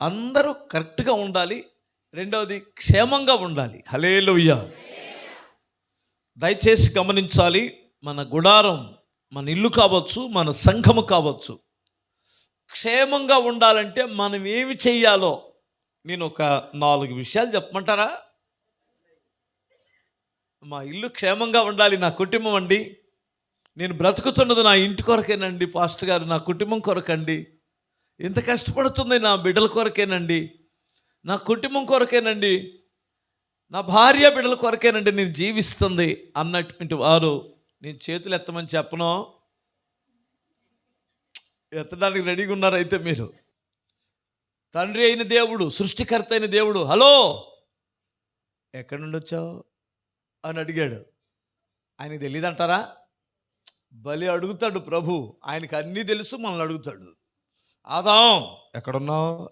అందరూ కరెక్ట్గా ఉండాలి. రెండవది క్షేమంగా ఉండాలి. హలేలుయ్య దయచేసి గమనించాలి మన గుడారం మన ఇల్లు కావచ్చు మన సంఘము కావచ్చు. క్షేమంగా ఉండాలంటే మనం ఏమి చెయ్యాలో నేను ఒక నాలుగు విషయాలు చెప్పమంటారా? మా ఇల్లు క్షేమంగా ఉండాలి నా కుటుంబం అండి. నేను బ్రతుకుతున్నది నా ఇంటి కొరకేనండి పాస్టర్ గారు నా కుటుంబం కొరకండి. ఎంత కష్టపడుతుంది నా బిడ్డల కొరకేనండి నా కుటుంబం కొరకేనండి నా భార్య బిడ్డల కొరకేనండి నేను జీవిస్తుంది అన్నటువంటి వారు నేను చేతులు ఎత్తమని చెప్పను. ఎత్తడానికి రెడీగా ఉన్నారైతే అయితే మీరు. తండ్రి అయిన దేవుడు సృష్టికర్త అయిన దేవుడు హలో ఎక్కడి నుండి వచ్చావు? అని అడిగాడు. ఆయనకి తెలియదంటారా బలి అడుగుతాడు ప్రభు ఆయనకి అన్నీ తెలుసు మనల్ని అడుగుతాడు. ఆదాం. ఎక్కడున్నావు?